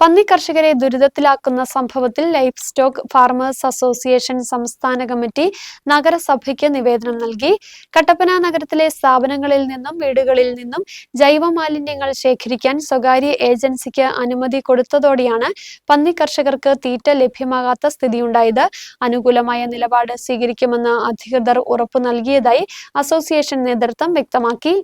പന്നി കർഷകരെ ദുരിതത്തിലാക്കുന്ന സംഭവത്തിൽ ലൈഫ് സ്റ്റോക്ക് ഫാർമേഴ്സ് അസോസിയേഷൻ സംസ്ഥാന കമ്മിറ്റി നഗരസഭയ്ക്ക് നിവേദനം നൽകി. കട്ടപ്പന നഗരത്തിലെ സ്ഥാപനങ്ങളിൽ നിന്നും വീടുകളിൽ നിന്നും ജൈവ മാലിന്യങ്ങൾ ശേഖരിക്കാൻ സ്വകാര്യ ഏജൻസിക്ക് അനുമതി കൊടുത്തതോടെയാണ് പന്നി കർഷകർക്ക് തീറ്റ ലഭ്യമാകാത്ത സ്ഥിതിയുണ്ടായത്. അനുകൂലമായ നിലപാട് സ്വീകരിക്കുമെന്ന് അധികൃതർ ഉറപ്പു നൽകിയതായി അസോസിയേഷൻ നേതൃത്വം വ്യക്തമാക്കി.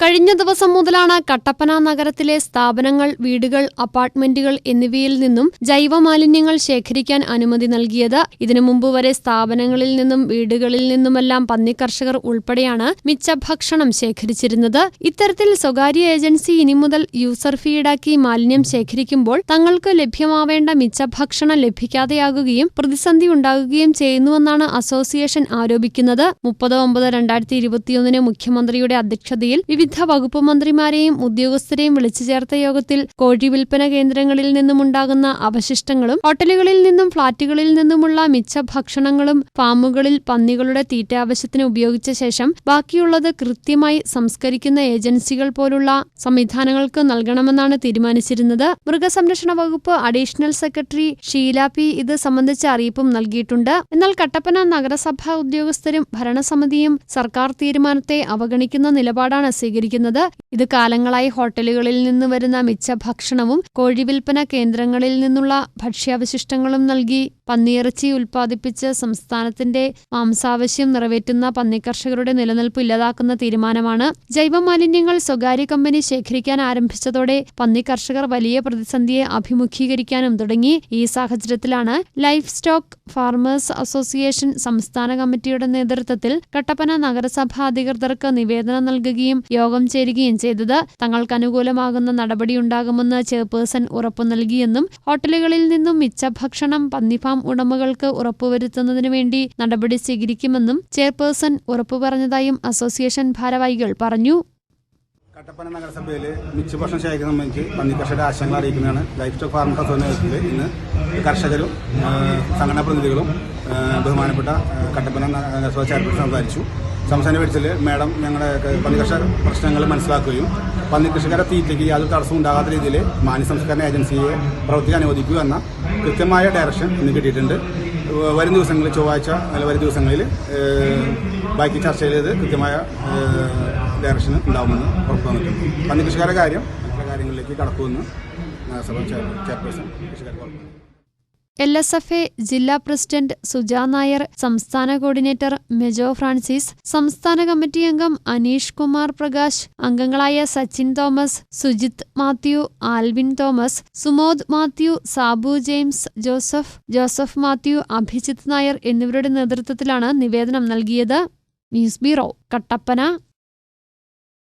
കഴിഞ്ഞ ദിവസം മുതലാണ് കട്ടപ്പന നഗരത്തിലെ സ്ഥാപനങ്ങൾ വീടുകൾ അപ്പാർട്ട്മെന്റുകൾ എന്നിവയിൽ നിന്നും ജൈവമാലിന്യങ്ങൾ ശേഖരിക്കാൻ അനുമതി നൽകിയത്. ഇതിനു മുമ്പ് വരെ സ്ഥാപനങ്ങളിൽ നിന്നും വീടുകളിൽ നിന്നുമെല്ലാം പന്നിക്കർഷകർ ഉൾപ്പെടെയാണ് മിച്ചഭക്ഷണം ശേഖരിച്ചിരുന്നത്. ഇത്തരത്തിൽ സ്വകാര്യ ഏജൻസി ഇനി മുതൽ യൂസർ ഫീ ഈടാക്കി മാലിന്യം ശേഖരിക്കുമ്പോൾ തങ്ങൾക്ക് ലഭ്യമാവേണ്ട മിച്ചഭക്ഷണം ലഭിക്കാതെയാകുകയും പ്രതിസന്ധി ഉണ്ടാകുകയും ചെയ്യുന്നുവെന്നാണ് അസോസിയേഷൻ ആരോപിക്കുന്നത്. മുപ്പത് ഒമ്പത് രണ്ടായിരത്തി ഇരുപത്തിയൊന്നിന് മുഖ്യമന്ത്രിയുടെ അധ്യക്ഷതയിൽ വിവിധ വകുപ്പ് മന്ത്രിമാരെയും ഉദ്യോഗസ്ഥരെയും വിളിച്ചു ചേർത്ത യോഗത്തിൽ കോഴി വിൽപ്പന കേന്ദ്രങ്ങളിൽ നിന്നുമുണ്ടാകുന്ന അവശിഷ്ടങ്ങളും ഹോട്ടലുകളിൽ നിന്നും ഫ്ളാറ്റുകളിൽ നിന്നുമുള്ള മിച്ച ഭക്ഷണങ്ങളും ഫാമുകളിൽ പന്നികളുടെ തീറ്റ ആവശ്യത്തിന് ഉപയോഗിച്ച ശേഷം ബാക്കിയുള്ളത് കൃത്യമായി സംസ്കരിക്കുന്ന ഏജൻസികൾ പോലുള്ള സംവിധാനങ്ങൾക്ക് നൽകണമെന്നാണ് തീരുമാനിച്ചിരുന്നത്. മൃഗസംരക്ഷണ വകുപ്പ് അഡീഷണൽ സെക്രട്ടറി ഷീല പി ഇത് സംബന്ധിച്ച അറിയിപ്പും നൽകിയിട്ടുണ്ട്. എന്നാൽ കട്ടപ്പന നഗരസഭാ ഉദ്യോഗസ്ഥരും ഭരണസമിതിയും സർക്കാർ തീരുമാനത്തെ അവഗണിക്കുന്ന നിലപാടാണ് സ്വീകരിക്കുന്നത്. ഇത് കാലങ്ങളായി ഹോട്ടലുകളിൽ നിന്ന് വരുന്ന മിച്ച ഭക്ഷണവും കോഴിവിൽപ്പന കേന്ദ്രങ്ങളിൽ നിന്നുള്ള ഭക്ഷ്യാവശിഷ്ടങ്ങളും നൽകി പന്നിയിറച്ചി ഉൽപ്പാദിപ്പിച്ച് സംസ്ഥാനത്തിന്റെ മാംസാവശ്യം നിറവേറ്റുന്ന പന്നിക്കർഷകരുടെ നിലനിൽപ്പ് ഇല്ലാതാക്കുന്ന തീരുമാനമാണ്. ജൈവമാലിന്യങ്ങൾ സ്വകാര്യ കമ്പനി ശേഖരിക്കാൻ ആരംഭിച്ചതോടെ പന്നിക്കർഷകർ വലിയ പ്രതിസന്ധിയെ അഭിമുഖീകരിക്കാനും തുടങ്ങി. ഈ സാഹചര്യത്തിലാണ് ലൈഫ് സ്റ്റോക്ക് ഫാർമേഴ്സ് അസോസിയേഷൻ സംസ്ഥാന കമ്മിറ്റിയുടെ നേതൃത്വത്തിൽ കട്ടപ്പന നഗരസഭാ അധികൃതർക്ക് നിവേദനം നൽകുകയും യോഗം ചേരുകയും ചെയ്തത്. തങ്ങൾക്ക് അനുകൂലമാകുന്ന നടപടിയുണ്ടാകുമെന്ന് ചെയർപേഴ്സൺ ഉറപ്പു നൽകിയെന്നും ഹോട്ടലുകളിൽ നിന്നും മിച്ചഭക്ഷണം പന്നിഫാം ഉടമകൾക്ക് ഉറപ്പുവരുത്തുന്നതിനു വേണ്ടി നടപടി സ്വീകരിക്കുമെന്നും ചെയർപേഴ്സൺ ഉറപ്പു പറഞ്ഞതായും അസോസിയേഷൻ ഭാരവാഹികൾ പറഞ്ഞു. കട്ടപ്പന നഗരസഭയിൽ മിച്ചഭക്ഷണം ശേഖരം സംബന്ധിച്ച് പന്നി കർഷകരുടെ ആശങ്കകൾ അറിയിക്കുന്നതാണ്. ലൈഫ് സ്റ്റോക്ക് ഫാർമേഴ്സ് അസോസിയേഷനിൽ ഇന്ന് കർഷകരും സംഘടനാ പ്രതിനിധികളും ബഹുമാനപ്പെട്ട കട്ടപ്പന നഗരസഭ ചെയർപേഴ്സൺ സംസാരിച്ചു. സംസ്ഥാന വെടിച്ചിൽ മാഡം ഞങ്ങളുടെ പന്നി കർഷക പ്രശ്നങ്ങൾ മനസ്സിലാക്കുകയും പന്നി കൃഷിക്കാരെ തീറ്റയ്ക്ക് യാതൊരു തടസ്സവും ഉണ്ടാകാത്ത രീതിയിൽ മാന്യ സംസ്കരണ ഏജൻസിയെ പ്രവർത്തിക്കാൻ അനുവദിക്കുക എന്ന കൃത്യമായ ഡയറക്ഷൻ ഇന്ന് കിട്ടിയിട്ടുണ്ട് വരും ദിവസങ്ങളിൽ ചൊവ്വാഴ്ച അല്ല വരും ദിവസങ്ങളിൽ ബാക്കി ചർച്ച ചെയ്ത് കൃത്യമായ ഡയറക്ഷൻ ഉണ്ടാവുമെന്ന് ഉറപ്പ് വന്നിട്ടുണ്ട് പന്നി കൃഷിക്കാരുടെ കാര്യം മറ്റുള്ള കാര്യങ്ങളിലേക്ക് കടക്കുമെന്ന് സഭ ചെയർ ചെയർപേഴ്സൺ കൃഷിക്കാർക്ക്. എൽ എസ് എഫ് എ ജില്ലാ പ്രസിഡന്റ് സുജാ നായർ സംസ്ഥാന കോർഡിനേറ്റർ മെജോ ഫ്രാൻസിസ് സംസ്ഥാന കമ്മിറ്റി അംഗം അനീഷ് കുമാർ പ്രകാശ് അംഗങ്ങളായ Sachin Thomas Sujith Mathew Alvin Thomas Sumod Mathew Sabu James Joseph Joseph Mathew Abhijith Nair എന്നിവരുടെ നേതൃത്വത്തിലാണ് നിവേദനം നൽകിയത്. News bureau Kattappana.